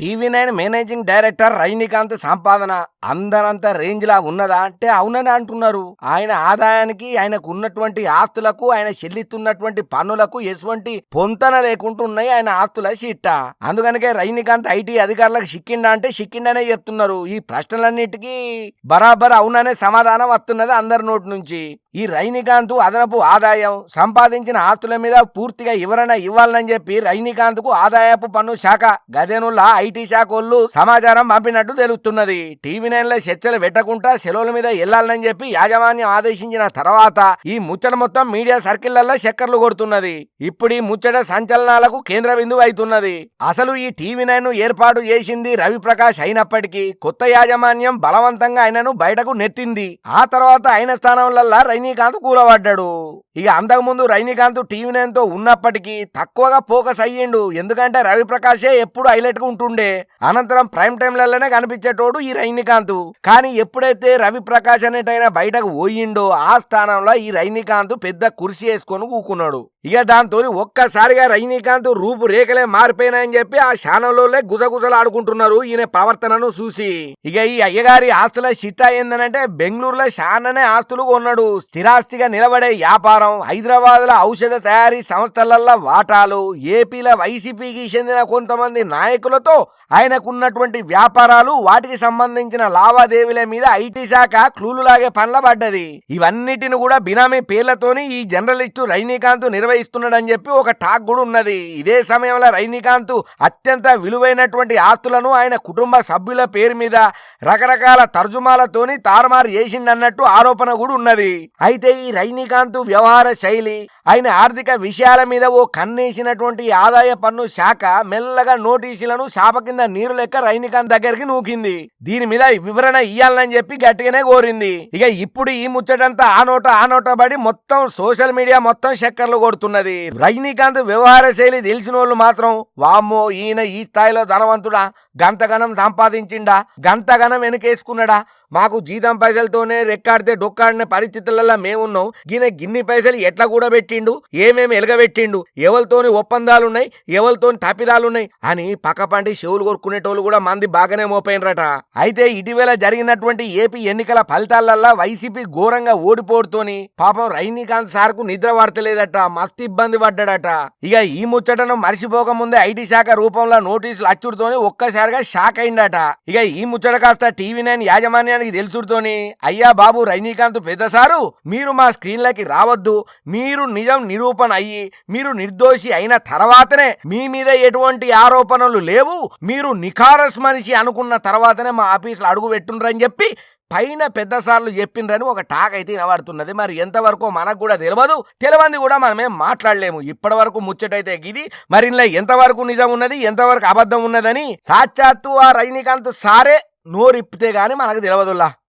TV nine managing director Rajinikanth సంపాదన అందరంత range లా ఉన్నదా అంటే అవునని అంటున్నారు. ఆయన ఆదాయానికి ఆయనకు ఉన్నటువంటి ఆస్తులకు ఆయన చెల్లిస్తున్నటువంటి పన్నులకు ఎటువంటి పొంతన లేకుంటున్నాయి ఆయన ఆస్తుల చిట్ట. అందుకనికే రజనీకాంత్ ఐటీ అధికారులకు సిక్కిండా అంటే సిక్కిండనే చెప్తున్నారు. ఈ ప్రశ్నలన్నిటికీ బరాబర్ అవుననే సమాధానం వస్తున్నది అందరి నోటి నుంచి. ఈ రజనీకాంత్ అదనపు ఆదాయం సంపాదించిన ఆస్తుల మీద పూర్తిగా వివరణ ఇవ్వాలని చెప్పి రజనీకాంత్కు ఆదాయపు పన్ను శాఖ గదేనుల్లా ఐటీ శాఖ వాళ్ళు సమాచారం పంపినట్టు తెలుస్తున్నది. టీవీ నైన్లో చర్చలు పెట్టకుండా సెలవుల మీద వెళ్ళాలని చెప్పి యాజమాన్యం ఆదేశించిన తర్వాత ఈ ముచ్చట మొత్తం మీడియా సర్కిళ్ళలో చక్కర్లు కొడుతున్నది. ఇప్పుడు ఈ ముచ్చట సంచలనాలకు కేంద్ర బిందువు అవుతున్నది. అసలు ఈ టీవీ నైన్ ఏర్పాటు చేసింది రవిప్రకాష్ అయినప్పటికీ కొత్త యాజమాన్యం బలవంతంగా ఆయనను బయటకు నెట్టింది. ఆ తర్వాత ఆయన స్థానంలో రజనీకాంత్ కూలబడ్డాడు. ఇక అంతకుముందు రజనీకాంత్ టీవీ నైన్తో ఉన్నప్పటికీ తక్కువగా ఫోకస్ అయ్యిండు. ఎందుకంటే రవిప్రకాషే ఎప్పుడు హైలైట్గా ఉంటుండే. అనంతరం ప్రైమ్ టైంలలోనే కనిపించేటోడు ఈ రజనీకాంత్ కానీ ఎప్పుడైతే రవిప్రకాష్ అనేటైన బయటకు పోయిండో ఆ స్థానంలో ఈ రజనీకాంత్ పెద్ద కుర్చీ వేసుకొని కూకున్నాడు. ఇక దాంతో ఒక్కసారిగా రజనీకాంత్ రూపు రేఖలే మారిపోయినాయని చెప్పి ఆ శానంలోనే గుజగుజలాడుకుంటున్నారు ఈయన ప్రవర్తనను చూసి. ఇక ఈ అయ్యగారి ఆస్తుల చిట్టా ఏందనంటే బెంగళూరులో శాననే ఆస్తులు కొన్నాడు. స్థిరాస్తిగా నిలబడే వ్యాపారం హైదరాబాద్లో ఔషధ తయారీ సంస్థలల్లో వాటాలు ఏపీలో వైసీపీకి చెందిన కొంతమంది నాయకులతో ఆయనకున్నటువంటి వ్యాపారాలు వాటికి సంబంధించిన లావాదేవీల మీద ఐటీ శాఖ క్లూలు లాగే పనుల పడ్డది ఇవన్నిటిని కూడా బినామీ పేర్లతోని ఈ జర్నలిస్టు రజనీకాంత్ ఇస్తున్నాడని చెప్పి ఒక టాక్ కూడా ఉన్నది. ఇదే సమయంలో రజనీకాంత్ అత్యంత విలువైనటువంటి ఆస్తులను ఆయన కుటుంబ సభ్యుల పేరు మీద రకరకాల తర్జుమాలతోని తారుమారు చేసిండన్నట్టు ఆరోపణ కూడా ఉన్నది. అయితే ఈ రజనీకాంత్ వ్యవహార శైలి ఆయన ఆర్థిక విషయాల మీద ఓ కన్నేసినటువంటి ఆదాయ పన్ను శాఖ మెల్లగా నోటీసులను శాప కింద నీరు లెక్క రైనికాంత్ దగ్గరికి నూకింది. దీని మీద వివరణ ఇయ్యాలని చెప్పి గట్టిగానే కోరింది. ఇక ఇప్పుడు ఈ ముచ్చటంతా ఆ నోట ఆ నోట పడి మొత్తం సోషల్ మీడియా మొత్తం చక్కర్లు కొడుతున్నది. రజనీకాంత్ వ్యవహార శైలి తెలిసిన వాళ్ళు మాత్రం వామ్మో ఈయన ఈ స్థాయిలో ధనవంతుడా? గంతగనం సంపాదించిండా? గంతగనం వెనుకేసుకున్నాడా? మాకు జీతం పైసలతోనే రెక్కాడితే డొక్కాడిన పరిస్థితులలో మేమున్నాం. ఈయన గిన్ని పైసలు ఎట్లా కూడా పెట్టి పెట్టిండు ఏమేమి ఎలగబెట్టిండు ఎవరితోని ఒప్పందాలున్నాయి ఎవరితోని తప్పిదాలున్నాయి అని పక్కపంటి చెవులు కొరుకునేటోళ్ళు కూడా మంది బాగానే మోపోయినరట అయితే ఇటీవల జరిగినటువంటి ఏపీ ఎన్నికల ఫలితాలల్లా వైసీపీ ఘోరంగా ఓడిపోడుతోని పాపం రజనీకాంత్ సార్కు నిద్ర పడతలేదట మస్తు ఇబ్బంది పడ్డాడట. ఇక ఈ ముచ్చటను మర్చిపోక ముందే ఐటీ శాఖ రూపంలో నోటీసులు అచ్చుడుతోని ఒక్కసారిగా షాక్ అయిందట. ఇక ఈ ముచ్చట కాస్త టీవీ నైన్ యాజమాన్యానికి తెలుసుడుతోని అయ్యా బాబు రజనీకాంత్ పెద్ద సారు మీరు మా స్క్రీన్లకి రావద్దు మీరు నిజం నిరూపణ అయ్యి మీరు నిర్దోషి అయిన తర్వాతనే మీ మీద ఎటువంటి ఆరోపణలు లేవు. మీరు నిఖారస్ మనిషి అనుకున్న తర్వాతనే మా ఆఫీసులో అడుగు పెట్టుండ్రని చెప్పి పైన పెద్దసార్లు చెప్పిండ్రని ఒక టాక్ అయితే వినబడుతున్నది. మరి ఎంతవరకు మనకు కూడా తెలియదు తెలియంది కూడా మనమేం మాట్లాడలేము. ఇప్పటి వరకు ముచ్చటైతే ఇది మరి ఇందులో ఎంతవరకు నిజం ఉన్నది ఎంతవరకు అబద్ధం ఉన్నదని సాక్షాత్తు ఆ రజనీకాంత్ సారే నోరిప్పితే గాని మనకు తెలియదుల్లా